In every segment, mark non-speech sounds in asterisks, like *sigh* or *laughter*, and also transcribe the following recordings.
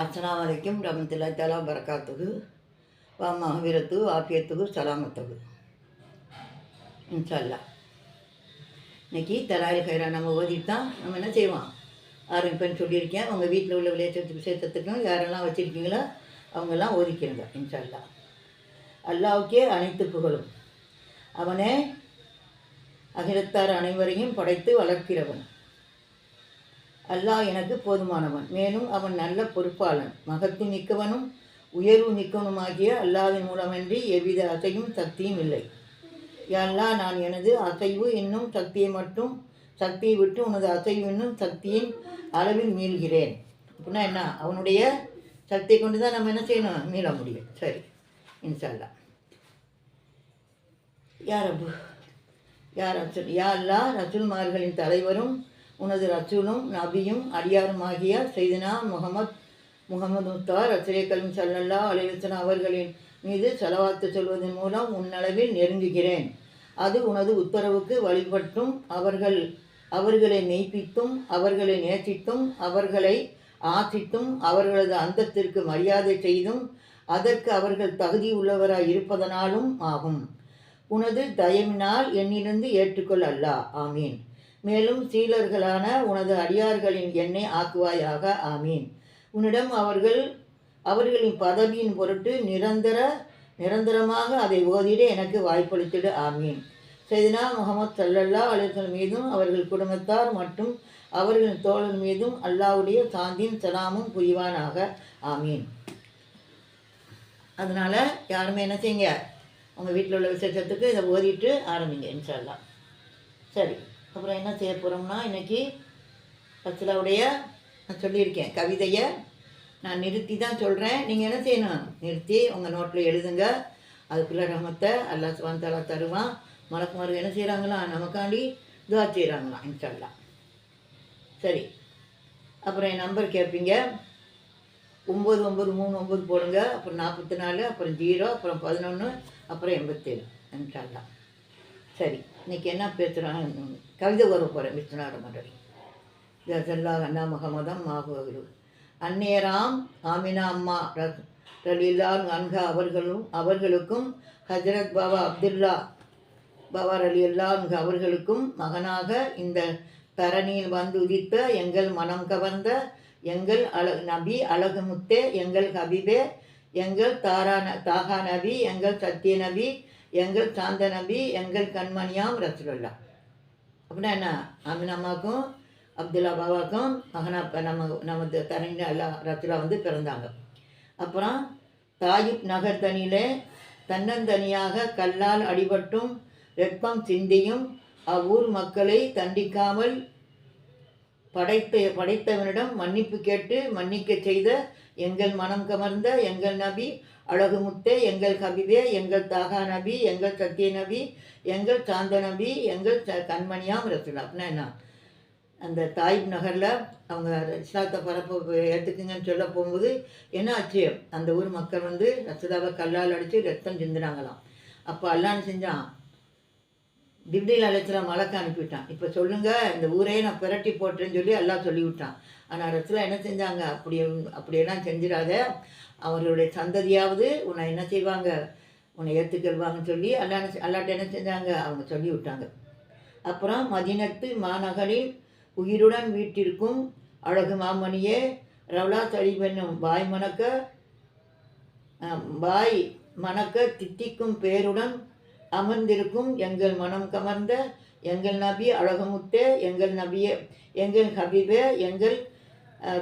அர்ச்சனா வரைக்கும் ரமத்தில் தலா பரக்காத்துகு வா மகவீரத்து ஆஃபியத்துகு சலாமத்துக்கு இன்ஷா அல்லாஹ் இன்னைக்கு தலாயில் ஹைரா நம்ம ஓதிட்டு தான் நம்ம என்ன செய்வோம்? ஆரம்பிப்பேன்னு சொல்லியிருக்கேன். உங்கள் வீட்டில் உள்ள விளையாட்டு விசேஷத்துக்கும் யாரெல்லாம் வச்சுருக்கீங்களோ அவங்கெல்லாம் ஓதிக்கிறங்க இன்ஷல்லா அல்லாவுக்கே அனைத்து புகழும். அவனே அகிலத்தார் அனைவரையும் படைத்து வளர்க்கிறவன். அல்லாஹ் எனக்கு போதுமானவன். மேலும் அவன் நல்ல பொறுப்பாளன். மகத்து மிக்கவனும் உயர்வு மிக்கவனுமாகிய அல்லாவின் மூலமன்றி எவ்வித அசையும் சக்தியும் இல்லை. யா அல்லாஹ் நான் எனது அசைவு என்னும் சக்தியை மட்டும் சக்தியை விட்டு உனது அசைவு என்னும் சக்தியின் அளவில் மீள்கிறேன். அப்படின்னா என்ன? அவனுடைய சக்தியை கொண்டு தான் நம்ம என்ன செய்யணும்? மீள முடியும். சரி. இன்ஷா அல்லாஹ் அபு? யார் அசு யா அல்லா ரசூல்மார்களின் தலைவரும் உனது ரசூலும் நபியும் அடியாருமாகிய செய்தினா முகமது முகமது முத்தார் ரசூலே கலம் சல்லல்லா அலைவசன் அவர்களின் மீது செலவாத்து சொல்வதன் மூலம் உன்னளவில் நெருங்குகிறேன். அது உனது உத்தரவுக்கு வழிபட்டும். அவர்கள் அவர்களை மெய்ப்பித்தும் அவர்களை நேசித்தும் அவர்களை ஆசித்தும் அவர்களது அந்தத்திற்கு மரியாதை செய்தும் அதற்கு அவர்கள் தகுதி உள்ளவராய் இருப்பதனாலும் ஆகும். உனது தயவினால் என்னிலிருந்து ஏற்றுக்கொள் அல்லா ஆமீன். மேலும் சீலர்களான உனது அடியார்களின் எண்ணெய் ஆக்குவாயாக ஆமீன். உன்னிடம் அவர்கள் அவர்களின் பதவியின் பொருட்டு நிரந்தர நிரந்தரமாக அதை ஓதிட எனக்கு வாய்ப்பளித்திடு ஆமீன். செய்தினா முகமது சல்லல்லா அலிசல் மீதும் அவர்கள் குடும்பத்தார் மற்றும் அவர்களின் தோழர் மீதும் அல்லாவுடைய சாந்தியும் சலாமும் புரிவானாக ஆமீன். அதனால் யாருமே என்ன செய்யுங்க? உங்கள் வீட்டில் உள்ள விசேஷத்துக்கு இதை ஓதிட்டு ஆரம்பிங்க இன்ஷால்லா சரி. அப்புறம் என்ன செய்ய போகிறோம்னா இன்றைக்கி பச்சிலாவுடைய நான் சொல்லியிருக்கேன். கவிதையை நான் நிறுத்தி தான் சொல்கிறேன் நீங்கள் என்ன செய்யணும்? நிறுத்தி உங்கள் நோட்டில் எழுதுங்க. அதுக்குள்ள ரமத்தை அல்லா சுவாந்தாலா தருவான். மலக்குமார் என்ன செய்கிறாங்களா நமக்காண்டி துவா செய்கிறாங்களாம் இன்ஷால்லா சரி. அப்புறம் என் நம்பர் கேட்பீங்க. ஒம்பது ஒம்பது மூணு ஒம்பது போடுங்க. அப்புறம் நாற்பத்தி நாலு அப்புறம் ஜீரோ அப்புறம் பதினொன்று அப்புறம் எண்பத்தேழு. இன்ஷால்லா சரி. இன்னைக்கு என்ன பேசுகிறான் கவிதை வர போகிறேன் விஸ்வநாத மண்டல் ஜசல்லா அண்ணா முகமதம் மாகுவரு அந்நேராம் ஆமினா அம்மா ரஸ் ரலிலால் அன்ஹா அவர்களும் அவர்களுக்கும் ஹஜரத் பாபா அப்துல்லா பாபா ரலியல்லா அவர்களுக்கும் மகனாக இந்த தரணியில் வந்து உதித்த எங்கள் மனம் கவர்ந்த எங்கள் அழ நபி அழகு முத்தே எங்கள் ஹபீபே எங்கள் தாரா தாகா நபி எங்கள் சத்திய நபி எங்கள் சாந்த நபி எங்கள் கண்மணியாம் ரசூலுல்லா அப்படின்னா என்ன? அமின் அம்மாவுக்கும் அப்துல்லா பாபாக்கும் மகனா நம்ம நமது தரணியில் அல்லா ரசுலா வந்து பிறந்தாங்க. அப்புறம் தாயிப் நகர் தனியிலே தன்னந்தனியாக கல்லால் அடிபட்டும் வெப்பம் சிந்தியும் அவ்வூர் மக்களை தண்டிக்காமல் படைத்த படைத்தவனிடம் மன்னிப்பு கேட்டு மன்னிக்க செய்த எங்கள் மனம் கமர்ந்த எங்கள் நபி அழகுமுத்தே எங்கள் கவிதே எங்கள் தாகா நபி எங்கள் சத்திய நபி எங்கள் சாந்த நபி எங்கள் ச கண்மணியாம் ரசுலா. அப்படின்னா என்ன? அந்த தாயிப் நகரில் அவங்க இஸ்லாத்தை பரப்ப எடுத்துக்குங்கன்னு சொல்ல போகும்போது என்ன ஆச்சு அந்த ஊர் மக்கள் வந்து ரசுலாவை கல்லால் அடித்து ரத்தம் சிந்தினாங்களாம். அப்போ அல்லான்னு செஞ்சான்? திப்டில் அலைச்சலாம் மலக்க அனுப்பிவிட்டான். இப்போ சொல்லுங்கள் இந்த ஊரே நான் பிரட்டி போட்டேன்னு சொல்லி எல்லாம் சொல்லிவிட்டான். ஆனால் ரசுலா என்ன செஞ்சாங்க? அப்படி அப்படியெல்லாம் செஞ்சிடாத. அவர்களுடைய சந்ததியாவது உன்னை என்ன செய்வாங்க? உன்னை ஏற்றுக்கொள்வாங்கன்னு சொல்லி அல்லா அல்லாட்ட என்ன செஞ்சாங்க? அவங்க சொல்லி விட்டாங்க அப்புறம் மதினத்து மாநகரில் உயிருடன் வீட்டிற்கும் அழகு மாமணியே ரவுலா தலிப் என்னும் பாய் மணக்க பாய் மணக்க தித்திக்கும் பேருடன் அமர்ந்திருக்கும் எங்கள் மனம் கமர்ந்த எங்கள் நபி அழகமுத்தே எங்கள் நபியே எங்கள் ஹபீபே எங்கள்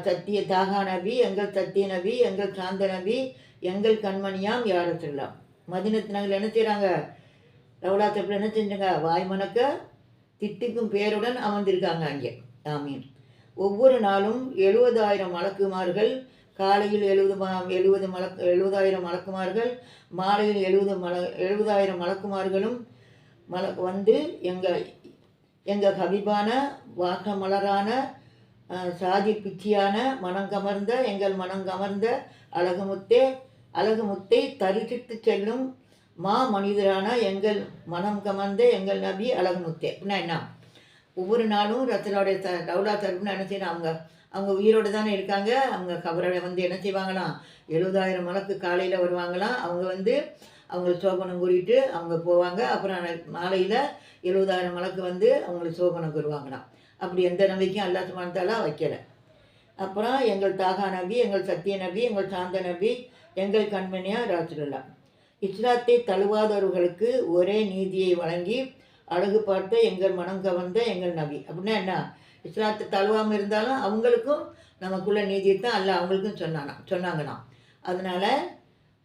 சத்திய தாகா நபி எங்கள் சத்திய நபி எங்கள் சாந்த நபி எங்கள் கண்மணியாம் யாரத்துலாம் சொல்லலாம் மதினத்து என்ன செய்கிறாங்க ரவுலாத்தப்பில் என்ன செஞ்சாங்க வாய் மணக்க பேருடன் அமர்ந்திருக்காங்க அங்கே. ஆமீன். ஒவ்வொரு நாளும் எழுபதாயிரம் மலக்குமார்கள் காலையில் எழுபது ம எழுபது மலக் எழுபதாயிரம் மலக்குமார்கள் மாலையில் எழுபது மல எழுபதாயிரம் மலக்குமார்களும் மல வந்து எங்கள் எங்கள் ஹபிபான வாக்க மலரான சாதி பிச்சியான மனம் கமர்ந்த எங்கள் மனம் கமர்ந்த அழகுமுத்தே அழகுமுத்தை தரிசித்து செல்லும் மா மனிதரான எங்கள் மனம் கமர்ந்த எங்கள் நபி அழகுமுத்தே. அப்படின்னா என்ன? ஒவ்வொரு நாளும் ரத்தனுடைய த டவுலா தரப்புன்னு என்ன செய்யணும்? அவங்க அவங்க உயிரோடு தானே இருக்காங்க. அவங்க கபரோட வந்து என்ன செய்வாங்களாம்? எழுபதாயிரம் மலக்கு காலையில் வருவாங்களாம். அவங்க வந்து அவங்களை சோபனம் கூறிட்டு அவங்க போவாங்க. அப்புறம் மாலையில் எழுபதாயிரம் மலக்கு வந்து அவங்களுக்கு சோபனம் கூறுவாங்களாம். அப்படி எந்த நம்பிக்கையும் அல்லா சுமானத்தாலாம் வைக்கலை. அப்புறம் எங்கள் தாகா நபி எங்கள் சத்திய நபி எங்கள் சாந்த நபி எங்கள் கண்மணியா ராசுல்லா இஸ்லாத்தை தழுவாதவர்களுக்கு ஒரே நீதியை வழங்கி அழகு பார்த்த எங்கள் மனம் கவர்ந்த எங்கள் நபி. அப்படின்னா என்ன? இஸ்லாத்தை தழுவாமல் இருந்தாலும் அவங்களுக்கும் நமக்குள்ள நீதியை தான் அல்ல அவங்களுக்கும் சொன்னானா சொன்னாங்கண்ணா அதனால்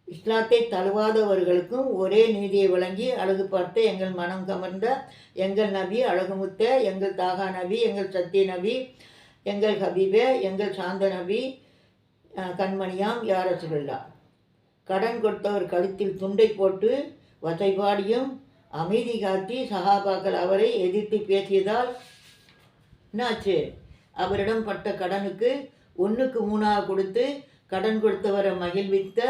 இஸ்லாத்தை தழுவாதவர்களுக்கும் ஒரே நீதியை வழங்கி அழகு பார்த்த எங்கள் மனம் கமர்ந்த எங்கள் நபி அழகுமுத்த எங்கள் தாகா நபி எங்கள் சத்திய நபி எங்கள் ஹபீபே எங்கள் சாந்த நபி கண்மணியாம் யார கடன் கொடுத்தவர் கழுத்தில் துண்டை போட்டு வசைபாடியும் அமைதி காட்டி சகாபாக்கள் அவரை எதிர்த்து பேசியதால் என்னாச்சு? அவரிடம் பட்ட கடனுக்கு ஒன்றுக்கு மூணாக கொடுத்து கடன் கொடுத்தவரை மகிழ்வித்த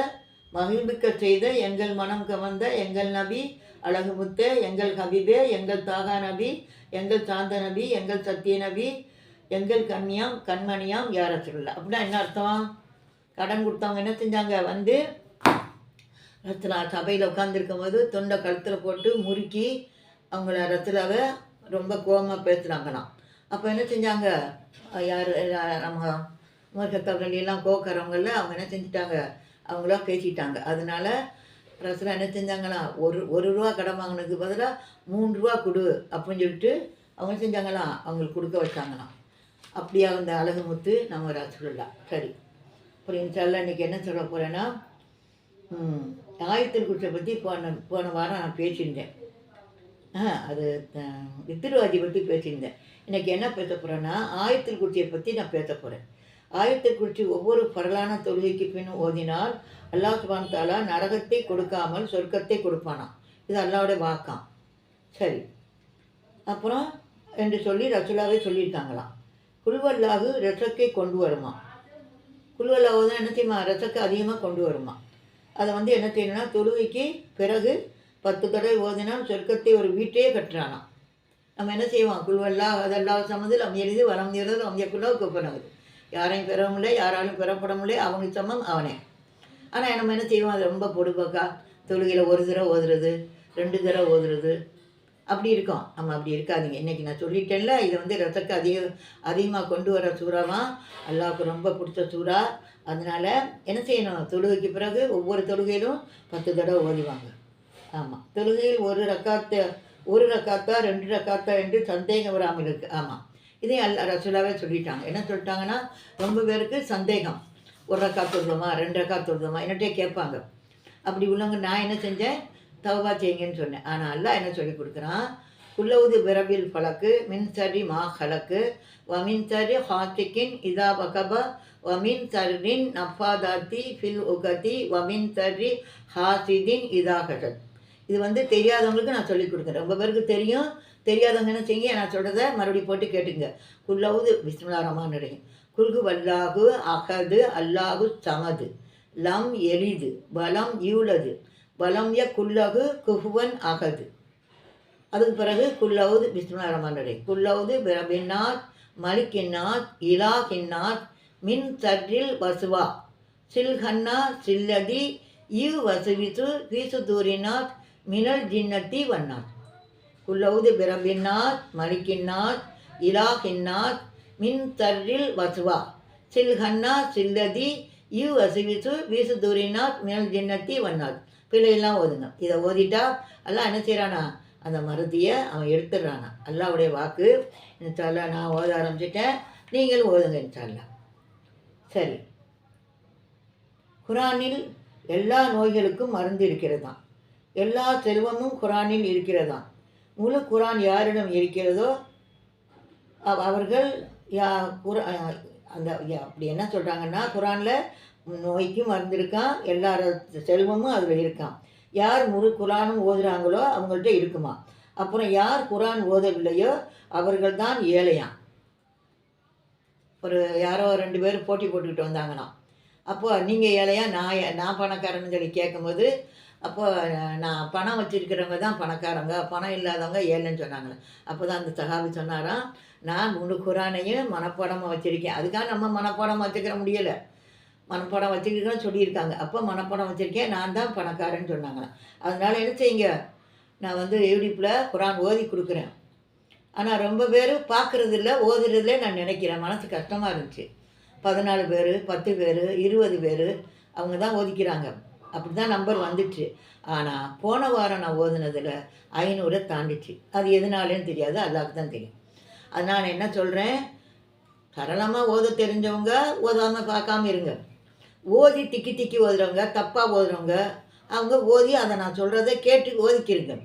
மகிழ்விக்க செய்த எங்கள் மனம் கவர்ந்த எங்கள் நபி அழகுமுத்தே எங்கள் ஹபிபே எங்கள் தாகா நபி எங்கள் சாந்த நபி எங்கள் சத்திய நபி எங்கள் கண்ணியாம் கண்மணியாம் யார் சொல்லல அப்படின்னா என்ன அர்த்தம்? கடன் கொடுத்தவங்க என்ன செஞ்சாங்க? வந்து ரத்னா சபையில் உட்காந்துருக்கும் போது தொண்டை கழுத்தில் போட்டு முறுக்கி அவங்கள ரத்னாவை ரொம்ப கோபமாக பேசுகிறாங்களாம் அப்போ என்ன செஞ்சாங்க? யார் நம்ம நம்ம மூர்க்கத்தவர்களெல்லாம் கோக்கிறவங்கள அவங்க என்ன செஞ்சிட்டாங்க? அவங்களா பேசிட்டாங்க. அதனால ரசனா என்ன செஞ்சாங்களாம் ஒரு ஒரு ரூபா கடன் வாங்கினதுக்கு பதிலாக மூணு ரூபா கொடு அப்படின்னு சொல்லிட்டு அவங்க செஞ்சாங்களாம் அவங்களுக்கு கொடுக்க வச்சாங்களாம். அப்படியா அந்த அழகு முத்து நம்ம ரசகுல்லா சரி. அப்புறம் இன்ஷால்லா இன்றைக்கி என்ன சொல்ல போகிறேன்னா தாயத்தில் குற்றை பற்றி போன போன வாரம் நான் பேசியிருந்தேன். ஆ அது வித்திருவாதி பற்றி பேசியிருந்தேன். இன்றைக்கி என்ன பேச போகிறேன்னா ஆயத்தில் குற்றியை பற்றி நான் பேச போகிறேன் ஆயத்தில் குச்சி ஒவ்வொரு பரலான தொழுகைக்கு பின் ஓதினால் அல்லாஹ் சுபான் தாலா நரகத்தை கொடுக்காமல் சொர்க்கத்தை கொடுப்பானாம். இது அல்லாவோட வாக்காம் சரி. அப்புறம் என்று சொல்லி ரசுலாவே சொல்லியிருக்காங்களாம். குழுவல்லாகு ரசக்கை கொண்டு வருமா? குல்வல்லாஹு தான் என்ன செய்யுமா ரசக்கை அதிகமாக கொண்டு வருமா? அதை வந்து என்ன செய்யணும்னா தொழுகைக்கு பிறகு பத்து தடவை ஓதினால் சொர்க்கத்தை ஒரு வீட்டையே கட்டுறானாம். நம்ம என்ன செய்வோம்? குழுவல்லா அதெல்லாம் சமதில் அவங்க எழுதி வரம் எழுது அவங்க குப்பனகுது யாரையும் பெற யாராலும் பெறப்பட முடியல அவனுக்கு சமம் அவனே. ஆனால் நம்ம என்ன செய்வோம்? அது ரொம்ப பொடுபோக்கா. தொழுகையில் ஒரு தடவை ஓதுறது ரெண்டு தடவை ஓதுறது. அப்படி இருக்கும். நம்ம அப்படி இருக்காதீங்க. இன்றைக்கி நான் சொல்லிட்டேன்ல இதை வந்து ரத்தக்கு அதிக அதிகமாக கொண்டு வர சூறாவா? அல்லாவுக்கு ரொம்ப பிடிச்ச சூறா. அதனால் என்ன செய்யணும்? தொழுகைக்கு பிறகு ஒவ்வொரு தொழுகையிலும் பத்து தடவை ஓதிவாங்க. ஆமாம் தொழுகையில் ஒரு ரக்காத்து ஒரு ரக்காத்தா ரெண்டு ரக்காத்தா என்று சந்தேகம் வராமல் இருக்குது ஆமாம் இதே அல் ரசூலாவே சொல்லிட்டாங்க. என்ன சொல்லிட்டாங்கன்னா ரொம்ப பேருக்கு சந்தேகம். ஒரு ரக்கா தொழுதுமா ரெண்டு ரக்கா தொழுதுமா என்னட்டே கேட்பாங்க. அப்படி உள்ளவங்க நான் என்ன செஞ்சேன்? தவபா செய்யுங்கன்னு சொன்னேன். ஆனால் அல்லாஹ் என்ன சொல்லி கொடுக்குறான்? குல்லவுது பிரபில் பழக்கு மின்சரி மா ஹலக்கு வமின் சரி ஹாத்திக்கின் இதா பகப வமின் சர்ரின் நஃபாதாத்தி ஃபில் உகதி வமின் சரி ஹாசிதின் இதா ஹசத் இது வந்து தெரியாதவங்களுக்கு நான் சொல்லிக் கொடுக்குறேன். ரொம்ப பேருக்கு தெரியும். தெரியாதவங்க என்ன செய்யுங்க நான் சொல்கிறத மறுபடியும் போட்டு கேட்டுங்க குல்லவுது பிஸ்மில்லா ரஹ்மான் ரஹீம் குல்கு வல்லாஹு அகது அல்லாஹு சமது. லம் எளிது பலம் யூலது பலம் குல்லகு குஹுவன் அகது. அதுக்கு பிறகு குல்லவுது பிஸ்மில்லா ரஹ்மான் ரஹீம் குல்லவுது பிரபின்னாத் மலிக்கின்னாத் இலாகின்னாத் மின் சற்றில் வசுவா. சில்ஹன்னா சில்லதி இவ் வசுவிசு வீசுதூரினாத் மினல் ஜின்னத்தி வன்னாத் குல்லவுது பிரபின்னாத் மலிக்கின்னாத் இலாகின்னாத் மின் தர்ரில் வசுவா. சில்ஹன்னா சில்லதி இவ் வசுவிசு வீசுதூரினாத் மினல் ஜின்னத்தி வண்ணாத் பிள்ளையெல்லாம் ஓதுங்க இதை ஓதிட்டா எல்லாம் என்ன செய்கிறானா அந்த மருதியை அவன் எடுத்துடுறானா. அல்லாவுடைய வாக்கு இன்ஷால்லா நான் ஓத ஆரம்பிச்சிட்டேன். நீங்களும் ஓதுங்க இன்ஷால்லா சரி. குரானில் எல்லா நோய்களுக்கும் மருந்து இருக்கிறதாம். எல்லா செல்வமும் குரானில் இருக்கிறதாம். முழு குரான் யாரிடம் இருக்கிறதோ அவ- அவர்கள் யா குர அந்த அப்படி என்ன சொல்கிறாங்கன்னா குரானில் நோய்க்கும் மருந்து இருக்கான் செல்வமும் அதில் இருக்கான். யார் முழு குரானும் ஓதுகிறாங்களோ அவங்கள்ட்ட இருக்குமா? அப்புறம் யார் குரான் ஓதவில்லையோ அவர்கள் தான் ஏழையாம். ஒரு யாரோ ரெண்டு பேர் போட்டி போட்டுக்கிட்டு வந்தாங்களாம். அப்போது நீங்கள் ஏழையா நான் நான் பணக்காரன்னு சொல்லி கேட்கும்போது அப்போ நான் பணம் வச்சிருக்கிறவங்க தான் பணக்காரங்க. பணம் இல்லாதவங்க ஏழைன்னு சொன்னாங்களே அப்போ தான் அந்த சகாபி சொன்னாராம் நான் முழு குரானையும் மனப்பாடமாக வச்சுருக்கேன். அதுக்காக நம்ம மனப்பாடம் வச்சுக்கிற முடியலை. மனப்பாடம் வச்சுருக்கேன்னு சொல்லியிருக்காங்க. அப்போ மனப்பாடம் வச்சுருக்கேன். நான் தான் பணக்காரன்னு சொன்னாங்களாம் அதனால் என்ன செய்யுங்க? நான் வந்து யூடியூப்பில் குரான் ஓதி கொடுக்குறேன். ஆனால் ரொம்ப பேர் பார்க்குறதில்ல ஓதுறதுல நான் நினைக்கிறேன். மனசு கஷ்டமாக இருந்துச்சு. பதினாலு பேர் பத்து பேர் இருபது பேர் அவங்க தான் ஓதிக்கிறாங்க. அப்படி தான் நம்பர் வந்துச்சு. ஆனால் போன வாரம் நான் ஓதுனதில் ஐநூறை தாண்டிச்சு. அது எதுனாலேன்னு தெரியாது அல்லாவுக்கு தான் தெரியும். அதனால் நான் என்ன சொல்கிறேன் சரளமாக ஓத தெரிஞ்சவங்க ஓதாமல் பார்க்காம இருங்க. ஓதி திக்கி திக்கி ஓதுறவங்க தப்பாக ஓதுறவங்க அவங்க ஓதி அதை நான் சொல்கிறத கேட்டு ஓதிக்கிருங்க.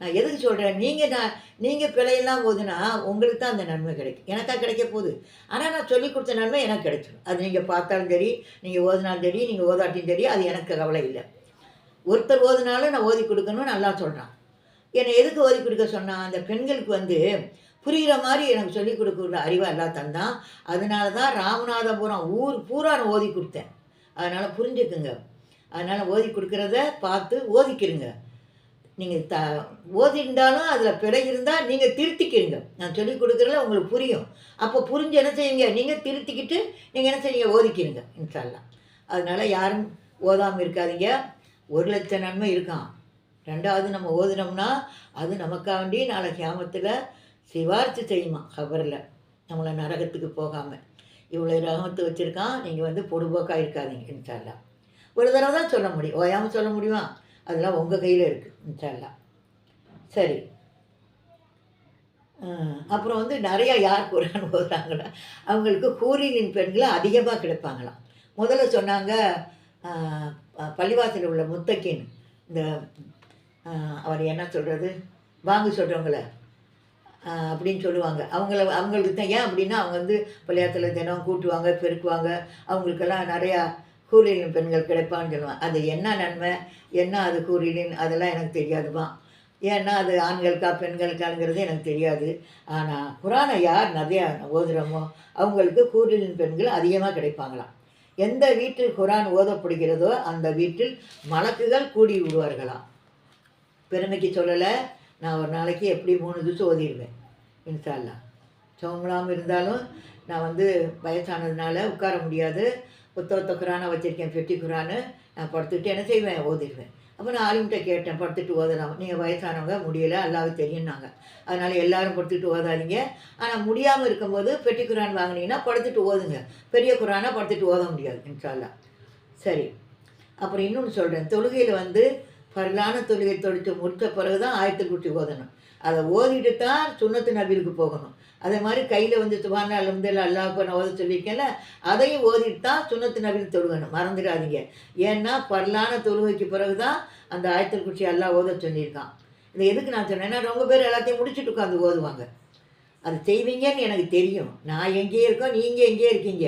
நான் எதுக்கு சொல்கிறேன் நீங்கள் நான் நீங்கள் பிழையெல்லாம் ஓதுனா உங்களுக்கு தான் அந்த நன்மை கிடைக்கும். எனக்கா கிடைக்க போகுது. ஆனால் நான் சொல்லி கொடுத்த நன்மை எனக்கு கிடைச்சிடும். அது நீங்கள் பார்த்தாலும் சரி நீங்கள் ஓதினாலும் சரி நீங்கள் ஓதாட்டியும் சரி அது எனக்கு கவலை இல்லை. ஒருத்தர் ஓதுனாலும் நான் ஓதி கொடுக்கணும்னு நல்லா சொல்கிறான் என்னை எதுக்கு ஓதி கொடுக்க சொன்னான் அந்த பெண்களுக்கு வந்து புரிகிற மாதிரி எனக்கு சொல்லி கொடுக்குற அறிவை எல்லாம் தந்தான் அதனால தான் ராமநாதபுரம் ஊர் பூரா நான் ஓதி கொடுத்தேன். அதனால் புரிஞ்சுக்குங்க. அதனால் ஓதி கொடுக்குறத பார்த்து ஓதிக்கிருங்க நீங்கள் த ஓதிருந்தாலும் அதில் பிழை இருந்தால் நீங்கள் திருத்திக்கிடுங்க. நான் சொல்லி கொடுக்குறதுல உங்களுக்கு புரியும். அப்போ புரிஞ்சு என்ன செய்யுங்க நீங்கள் திருத்திக்கிட்டு நீங்கள் என்ன செய்யுங்க ஓதிக்கிருங்க இன்ஷால்லாம் அதனால் யாரும் ஓதாமல் இருக்காதீங்க. ஒரு லட்சம் நன்மை இருக்கான் ரெண்டாவது நம்ம ஓதுனோம்னா அது நமக்காண்டி நாளை கியாமத்தில் சிவார்த்து செய்யுமா? கபரில். நம்மளை நரகத்துக்கு போகாமல் இவ்வளோ ரகமத்து வச்சுருக்கான். நீங்கள் வந்து பொடுபோக்காக இருக்காதீங்க இன்ஷால்லாம் ஒரு தடவை தான் சொல்ல முடியும். ஓயாமல் சொல்ல முடியுமா? அதெல்லாம் உங்கள் கையில் இருக்குது இன்ஷால்லாம் சரி. அப்புறம் வந்து நிறையா யார் குரான் *laughs* ஓதுறாங்களோ அவங்களுக்கு கூறியின் பெண்களை அதிகமாக கிடைப்பாங்களாம். முதல்ல சொன்னாங்க ப- பள்ளிவாசலில் உள்ள முத்தக்கின் இந்த அவர் என்ன சொல்கிறது வாங்க சொல்கிறவங்கள அப்படின்னு சொல்லுவாங்க. அவங்கள அவங்களுக்கு தான் ஏன் அப்படின்னா அவங்க வந்து பள்ளியாத்தில் தினம் கூட்டுவாங்க பெருக்குவாங்க. அவங்களுக்கெல்லாம் நிறையா கூலிலின் பெண்கள் கிடைப்பான்னு சொல்லுவேன் அது என்ன நன்மை? என்ன அது கூலியின் அதெல்லாம் எனக்கு தெரியாதுமா ஏன்னா அது ஆண்களுக்கா பெண்களுக்காங்கிறது எனக்கு தெரியாது. ஆனால் குரானை யார் நிறையா ஓதுகிறோமோ அவங்களுக்கு கூறிலின் பெண்கள் அதிகமாக கிடைப்பாங்களாம். எந்த வீட்டில் குரான் ஓதப்படுகிறதோ அந்த வீட்டில் மலக்குகள் கூடி விடுவார்களாம். பெருமைக்கு சொல்லலை நான் ஒரு நாளைக்கு எப்படி மூணு திவசம் ஓதிடுவேன் இன்ஷால்லா சோங்கலாமல் இருந்தாலும் நான் வந்து வயசானதுனால உட்கார முடியாது. புத்தகத்தை குரானை வச்சுருக்கேன் பெட்டி குரானு. நான் படுத்துட்டு என்ன செய்வேன்? ஓதிடுவேன். அப்போ நான் ஆளுங்கிட்ட கேட்டேன் படுத்துட்டு ஓதலாம். நீங்கள் வயசானவங்க முடியலை அல்லாவுக்கு தெரியும்னாங்க. அதனால் எல்லாரும் படுத்துட்டு ஓதாதீங்க. ஆனால் முடியாமல் இருக்கும்போது பெட்டி குரான் வாங்கினீங்கன்னா படுத்துட்டு ஓதுங்க. பெரிய குரானை படுத்துட்டு ஓத முடியாது இன்ஷால்லா சரி. அப்புறம் இன்னொன்று சொல்கிறேன் தொழுகையில் வந்து பரலான தொழுகை தொழித்து முடித்த பிறகு தான் ஆயத்தில் குட்டி ஓதணும். அதை ஓதிட்டு தான் சுண்ணத்து நபிலுக்கு போகணும். அதே மாதிரி கையில் வந்து சுபான அலமதுல அல்லாஹ் பண்ண ஓத சொல்லியிருக்கேன்ல அதையும் ஓதிட்டு தான் சுண்ணத்து நபின்னு தொழுகணும். மறந்துடாதீங்க. ஏன்னா பரலான தொழுகைக்கு பிறகு தான் அந்த ஆயத்தில் குச்சி எல்லாம் ஓத சொல்லியிருக்கான். இதை எதுக்கு நான் சொன்னேன்? ரொம்ப பேர் எல்லாத்தையும் முடிச்சுட்டு உட்காந்து ஓதுவாங்க. அது செய்வீங்கன்னு எனக்கு தெரியும். நான் எங்கேயே இருக்கோம்? நீங்கள் எங்கேயே இருக்கீங்க?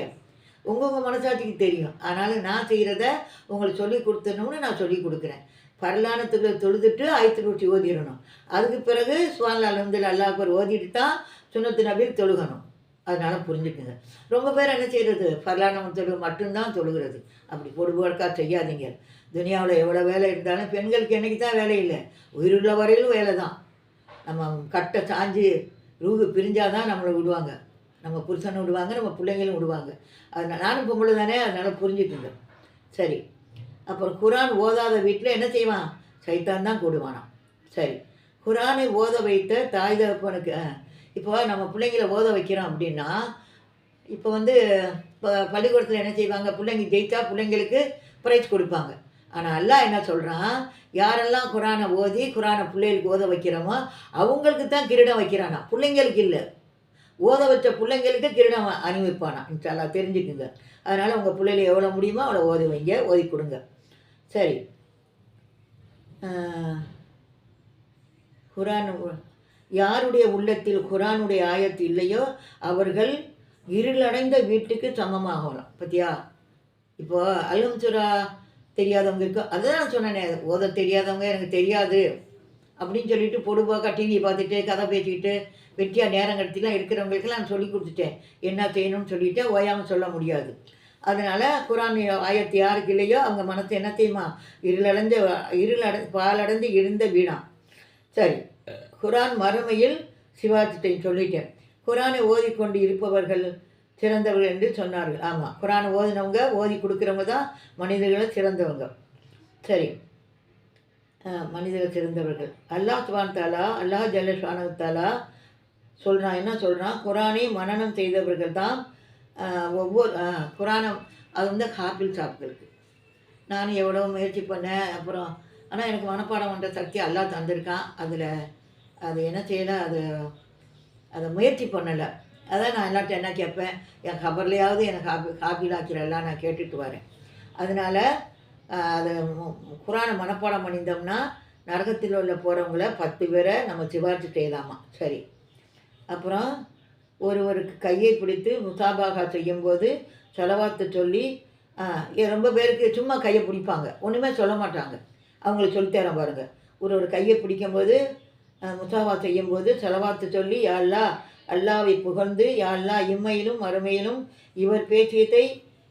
உங்கள் உங்கள் மனசாட்சிக்கு தெரியும். அதனால் நான் செய்கிறத உங்களுக்கு சொல்லி கொடுத்துடணும்னு நான் சொல்லி கொடுக்குறேன். பரலானத்துக்கு தொழுதுட்டு ஆயத்து குச்சி ஓதிடணும். அதுக்கு பிறகு சுவான்லால் வந்து அல்லாஹர் ஓதிட்டு தான் சுண்ணத்து நபில் தொழுகணும். அதனால் புரிஞ்சுக்குங்க. ரொம்ப பேர் என்ன செய்கிறது பரலானம் தொழு மட்டும்தான் தொழுகிறது. அப்படி பொடுபோக்கா செய்யாதீங்க. துனியாவில் எவ்வளோ வேலை இருந்தாலும் பெண்களுக்கு என்றைக்கு தான் வேலை இல்லை. உயிருள்ள வரையிலும் வேலை தான். நம்ம கட்டை சாஞ்சு ரூகு பிரிஞ்சாதான் நம்மளை விடுவாங்க. நம்ம புருஷனும் விடுவாங்க நம்ம பிள்ளைங்களும் விடுவாங்க. அதனால் நானும் பொம்பளை தானே அதனால் புரிஞ்சுக்குங்க. சரி. அப்புறம் குரான் ஓதாத வீட்டில் என்ன செய்வான்? சைத்தான் தான் கூடுவானாம். சரி. குரானை ஓத வைத்த தாய் தகப்பனுக்கு இப்போ நம்ம பிள்ளைங்கள ஓத வைக்கிறோம் அப்படின்னா இப்போ வந்து இப்போ பள்ளிக்கூடத்தில் என்ன செய்வாங்க? பிள்ளைங்க ஜெயித்தா பிள்ளைங்களுக்கு ப்ரைஸ் கொடுப்பாங்க. ஆனால் அல்லாஹ் என்ன சொல்கிறான் யாரெல்லாம் குரானை ஓதி குரானை பிள்ளைகளுக்கு ஓத வைக்கிறோமோ அவங்களுக்கு தான் கிரீடம் வைக்கிறானா? பிள்ளைங்களுக்கு இல்லை. ஓத வச்ச பிள்ளைங்களுக்கு கிரீடம் அணிவிப்பானா? இன்ஷால்லா தெரிஞ்சுக்குங்க. அதனால் உங்கள் பிள்ளைகளை எவ்வளோ முடியுமோ அவ்வளோ ஓதி வைங்க ஓதி கொடுங்க. சரி. குரான் யாருடைய உள்ளத்தில் குரானுடைய ஆயத்து இல்லையோ அவர்கள் இருளடைந்த வீட்டுக்கு சமமாகலாம். பத்தியா? இப்போ அல்ஹம்சுரா தெரியாதவங்க இருக்கோ அதுதான் நான் சொன்னேனே ஓத தெரியாதவங்க எனக்கு தெரியாது அப்படின்னு சொல்லிட்டு பொடுபோக்கா டிவி பார்த்துட்டு கதை பேசிக்கிட்டு வெட்டியாக நேரம் கடத்திலாம் இருக்கிறவங்களுக்கெல்லாம் நான் சொல்லி கொடுத்துட்டேன். என்ன செய்யணும்னு சொல்லிட்டு ஓயாமல் சொல்ல முடியாது. அதனால் குரான் ஆயத்து யாருக்கு இல்லையோ அவங்க மனசு என்ன செய்யுமா இருளடைந்த இருளட பாலடைந்து இருந்த வீணாம் சரி. குரான் மறுமையில் சிவாஜிட்டையும் சொல்லிட்டேன். குரானை ஓதிக்கொண்டு இருப்பவர்கள் சிறந்தவர்கள் என்று சொன்னார்கள். ஆமாம் குரானை ஓதினவங்க ஓதி கொடுக்குறவங்க தான் மனிதர்களை சிறந்தவங்க. சரி. மனிதர்கள் சிறந்தவர்கள். அல்லாஹ் சுபான் தாலா அல்லாஹ் ஜல்லஷானு தாலா சொல்கிறான் என்ன சொல்கிறான் குரானை மனநம் செய்தவர்கள் தான் ஒவ்வொரு குரானை குரானம் அது வந்து ஹாப்பிள் சாப்பிட்டுருக்கு நான் எவ்வளோ முயற்சி பண்ணேன் அப்புறம் ஆனால் எனக்கு மனப்பாடம் பண்ணுற சக்தி அல்லாஹ் தந்திருக்கான். அதில் அது என்ன செய்யலை அது அதை முயற்சி பண்ணலை. அதான் நான் எல்லாத்தையும் என்ன கேட்பேன் என் கபர்லையாவது எனக்கு ஹாபி ஹாபியில் ஆக்கிறெல்லாம் நான் கேட்டுட்டு வரேன். அதனால் அதை குரானை மனப்பாடம் பண்ணியிருந்தோம்னா நரகத்தில் உள்ள போகிறவங்கள பத்து பேரை நம்ம சிபார்த்து செய்யலாமா? சரி. அப்புறம் ஒருவருக்கு கையை பிடித்து முசாபாகா செய்யும்போது செலவாத்து சொல்லி ரொம்ப பேருக்கு சும்மா கையை பிடிப்பாங்க. ஒன்றுமே சொல்ல மாட்டாங்க. அவங்களுக்கு சொல்லித்தரேன் பாருங்கள் ஒரு ஒரு கையை பிடிக்கும்போது முசாவா செய்யும்போது செலவாத்து சொல்லி யாழ்லா அல்லாவை புகழ்ந்து யாழ்லா இம்மையிலும் மறுமையிலும் இவர் பேசியதை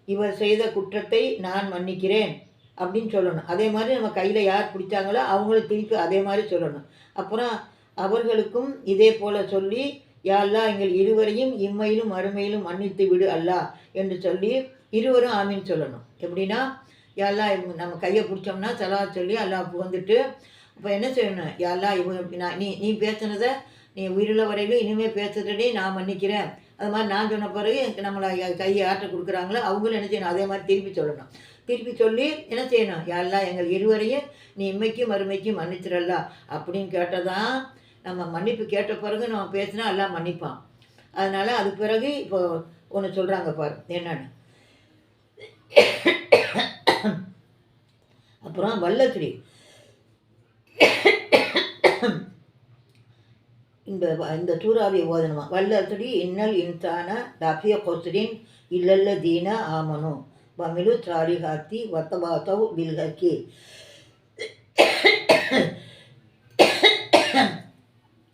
இவர் செய்த குற்றத்தை நான் மன்னிக்கிறேன் அப்படின்னு சொல்லணும். அதே மாதிரி நம்ம கையில் யார் பிடிச்சாங்களோ அவங்களும் திருப்பி அதே மாதிரி சொல்லணும். அப்புறம் அவர்களுக்கும் இதே போல சொல்லி யாழ்லா எங்கள் இருவரையும் இம்மையிலும் மறுமையிலும் மன்னித்து விடு அல்லா என்று சொல்லி இருவரும் ஆமீன் சொல்லணும். எப்படின்னா யாழ்லா நம்ம கையை பிடிச்சோம்னா செலவா சொல்லி அல்லாஹ் புகழ்ந்துட்டு இப்போ என்ன செய்யணும் யாரெல்லாம் இவங்க நான் நீ நீ பேசுனதை நீ உயிருள்ள வரையிலும் இனிமேல் பேசுறதே நான் மன்னிக்கிறேன். அது மாதிரி நான் சொன்ன பிறகு எனக்கு நம்மளை கையை ஆற்ற கொடுக்குறாங்களோ அவங்களும் என்ன செய்யணும்? அதே மாதிரி திருப்பி சொல்லணும். திருப்பி சொல்லி என்ன செய்யணும்? யாரெல்லாம் எங்கள் இருவரையும் நீ இம்மைக்கும் மறுமைக்கும் மன்னிச்சிடலாம் அப்படின்னு கேட்டதான் நம்ம மன்னிப்பு கேட்ட பிறகு நம்ம பேசினா எல்லாம் மன்னிப்பான். அதனால் அது பிறகு இப்போ ஒன்று சொல்கிறாங்க பாரு என்னன்னு. அப்புறம் வல்லத்திரி இந்த இந்த சூறாவை போதனமா வல்லத்துடி இன்னல் இன்சான லஃபிய கொசுரின் இல்லல்ல தீன ஆமனு. வமிலு சாரிஹாத்தி வத்தபாத்தவ் பில்ஹக்கி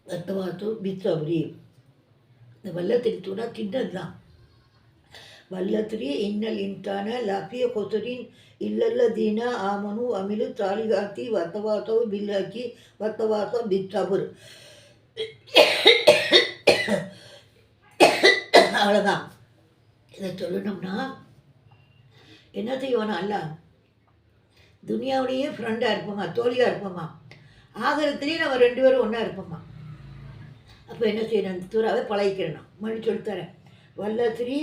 வத்தபாத்து பித்தபுரி இந்த வல்லத்திரி தூரா திண்டது தான் வல்லத்திரி இன்னல் இன்டான லஃபிய கொசரின் இல்லல்ல தீனா ஆமனு அமிலு தாலிகாத்தி வத்தபாத்தவ் பில்லாக்கி வத்தபாத்தவ் பித்தபுர். அவ்வளோதான் இதை சொல்லணும்னா என்ன செய்வானா அல்ல? துனியாவுடையே ஃப்ரெண்டாக இருப்போமா? தோழியாக இருப்போமா? ஆகரத்துலேயும் நம்ம ரெண்டு பேரும் ஒன்றா இருப்போமா? அப்போ என்ன செய்யணும்? அந்த தூராவை பழகிக்கிறணும். மணி சொல்லித்தரேன் வல்லஸ்ரீ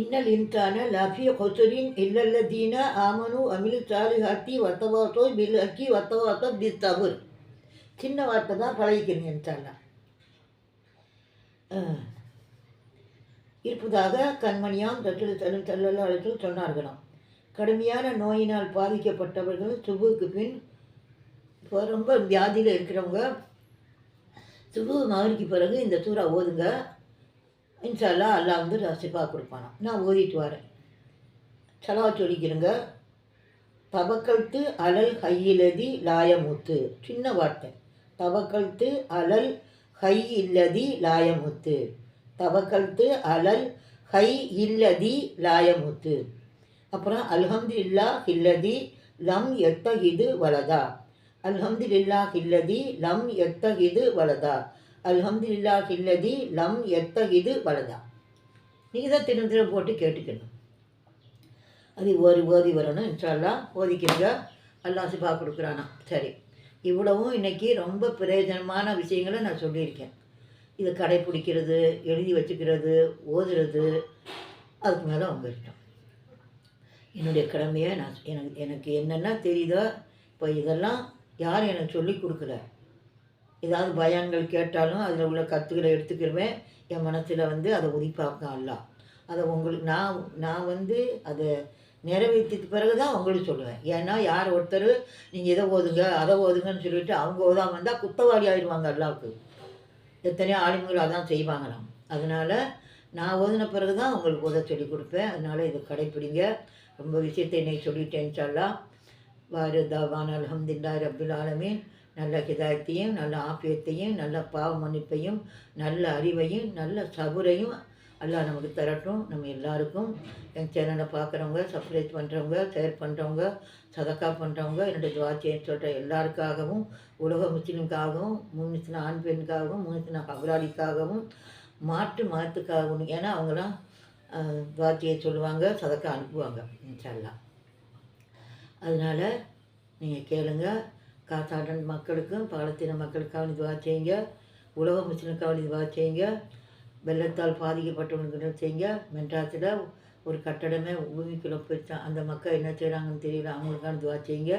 இன்னல் இன்சான லஃபிய கொசுரின் இல்லல்ல தீன ஆமனு அமிலு சாலிஹாத்தி வத்தவாத்தோ பில் அக்கி வத்தவாத்தோ பில் சின்ன வார்த்தை தான் பழகிக்கிறீங்க என்றாலாம் இருப்பதாக கண்மணியாம் தட்டில் செல்லும் செல்லல்லா அழைத்து சொன்னார்களாம். கடுமையான நோயினால் பாதிக்கப்பட்டவர்கள் சுபுக்கு பின் இப்போ ரொம்ப வியாதியில் இருக்கிறவங்க சுபு மகனுக்கு பிறகு இந்த சூறா ஓதுங்க. இன்ஷால்லா அல்லா வந்து ரசிப்பாக கொடுப்பானா நான் ஓதிட்டு வரேன். சலவா சொல்லிக்கிறேங்க. தவக்கல்த்து அலல் ஹையிலதி லாயமுத்து. சின்ன வார்த்தை. தவக்கல்த்து அலல் ஹை இல்லதி லாயமுத்து. தவக்கல்த்து அலல் ஹை இல்லதி லாயமுத்து. அப்புறம் அல்ஹம்துலில்லா ஹில்லதி லம் எத்தகிது வலதா. அல்ஹம்துலில்லா ஹில்லதி லம் எத்தகிது வலதா. அல்ஹம்துல்லா ஹில்லதி லம் எத்தகிது வலதா. நீங்கள் தான் திரும்ப திரும்ப போட்டு கேட்டுக்கணும். அது ஓதி ஓதி வரணும் இன்ஷால்லா ஓதிக்கிறீங்க அல்லா சிபா கொடுக்குறானா. சரி. இவ்வளவும் இன்றைக்கி ரொம்ப பிரயோஜனமான விஷயங்களை நான் சொல்லியிருக்கேன். இதை கடைப்பிடிக்கிறது எழுதி வச்சுக்கிறது ஓதுறது அதுக்கு மேலே அவங்க இஷ்டம் என்னுடைய கடமையை நான் எனக்கு எனக்கு என்னென்ன தெரியுதோ இப்போ இதெல்லாம் யாரும் எனக்கு சொல்லி கொடுக்கல. ஏதாவது பயங்கள் கேட்டாலும் அதில் உள்ள கற்றுக்களை எடுத்துக்கிருவேன். என் மனசில் வந்து அதை உதிப்பாக்க அல்லா அதை உங்களுக்கு நான் நான் வந்து அதை நிறைவேற்றிட்டு பிறகு தான் அவங்களுக்கு சொல்லுவேன். ஏன்னா யார் ஒருத்தர் நீங்கள் இதை ஓதுங்க அதை ஓதுங்கன்னு சொல்லிட்டு அவங்க ஓதாம வந்தால் குத்தவாளி ஆயிடுவாங்க அல்லாவுக்கு எத்தனையோ ஆளுமைகள் அதான் செய்வாங்களாம். அதனால் நான் ஓதின பிறகு தான் உங்களுக்கு ஓத சொல்லி கொடுப்பேன். அதனால் இதை கடைப்பிடிங்க. ரொம்ப விஷயத்தை இன்னைக்கு சொல்லிட்டேன் சொல்லலாம் வாரு தவான் அல்ஹம்துல்லா ரபுல் ஆலமீன். நல்ல ஹிதாயத்தையும் நல்ல ஆப்பியத்தையும் நல்ல பாவ மன்னிப்பையும் நல்ல அறிவையும் நல்ல சபுரையும் எல்லாம் நமக்கு தரட்டும். நம்ம எல்லாருக்கும் என் சேனலை பார்க்குறவங்க சப்ஸ்கிரைப் பண்ணுறவங்க ஷேர் பண்ணுறவங்க சதக்கா பண்ணுறவங்க என்னுடைய துவாச்சியை சொல்கிற எல்லாருக்காகவும் உலக முஸ்லீமுக்காகவும் முன்னிச்சின ஆண் பெண்ணுக்காகவும் முன்னிச்சின கபராளிக்காகவும் மாற்று மதத்துக்காகவும் ஏன்னா அவங்களாம் துவாச்சியை சொல்லுவாங்க சதக்கா அனுப்புவாங்க இன்ஷால்லா அதனால் நீங்கள் கேளுங்கள் காத்தாண்டன் மக்களுக்கும் பாலத்தின மக்களுக்காக துவா செய்யுங்க. உலக முஸ்லிம்காக இதுவாக செய்யுங்க. வெள்ளத்தால் பாதிக்கப்பட்டவங்களுக்கு செய்யுங்க. மெட்ராஸில் ஒரு கட்டடமே பூமிக்குள்ளே போயிடுச்சு அந்த மக்கள் என்ன செய்கிறாங்கன்னு தெரியல. அவங்களுக்கான துவா செய்யுங்க.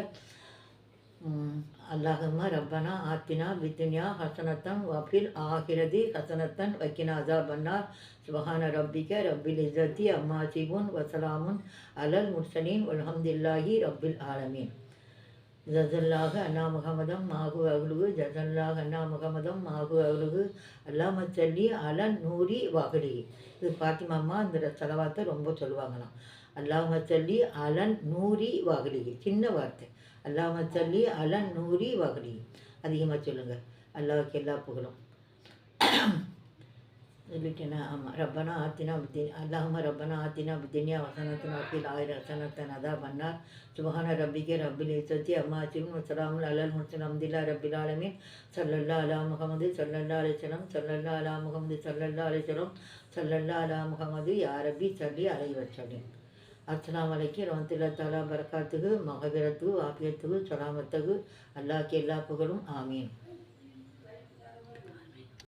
அல்லாஹம்மா ரப்பனா ஆத்தினா பித்துன்யா ஹசனத்தன் வஃபில் ஆகிரதி ஹசனத்தன் வக்கினா அதா பன்னார் சுபஹான ரப்பிக ரப்பில் இசத்தி அம்மா சிபுன் வசலாமுன் அலல் முர்சலீன் வல்ஹம்துல்லாஹி ரப்பில் ஆலமீன். ஜசல்லாக அண்ணா முகமதம் மாகு அகலுகு ஜசல்லாக அண்ணா முகமதம் மாகு அகலுகு அல்லாம சொல்லி அலன் நூரி வகடி இது பாத்திமாம்மா இந்த செலவாத்தை ரொம்ப சொல்லுவாங்களாம். அல்லாம சொல்லி அலன் நூரி வகடி சின்ன வார்த்தை. அல்லாம சொல்லி அலன் நூரி வகடி அதிகமாக சொல்லுங்கள் அல்லாவுக்கு எல்லா புகழும். சொல்லிட்டேனா ஆமாம் ரப்பனா ஆத்தினா புத்தி அல்லாஹும ரப்பனா ஆத்தினா புத்தினியா வசனத்தின் அப்பில் ஆயிர வசனத்தன் அதா பண்ணார் சுபஹான ரப்பிக்கு ரப்பில் இசத்தி அம்மா சிவன் வசலாமுல் அலல் முஸ்லிம் அம்தில்லா ரப்பில் ஆலமின் சல்லல்லா அலா முகமது சல்லல்லா அலிசலம் சல்லல்லா அலா முகமது சல்லல்லா அலிசலம் சல்லல்லா அலா முகமது யாரபி சல்லி அலை வச்சலி அஸ்லாம் வலைக்கு ரவத்துல்லா தாலா பரக்காத்துக்கு மகபிரத்துக்கு ஆபியத்துக்கு சலாமத்துக்கு அல்லாக்கு எல்லா புகழும் ஆமீன்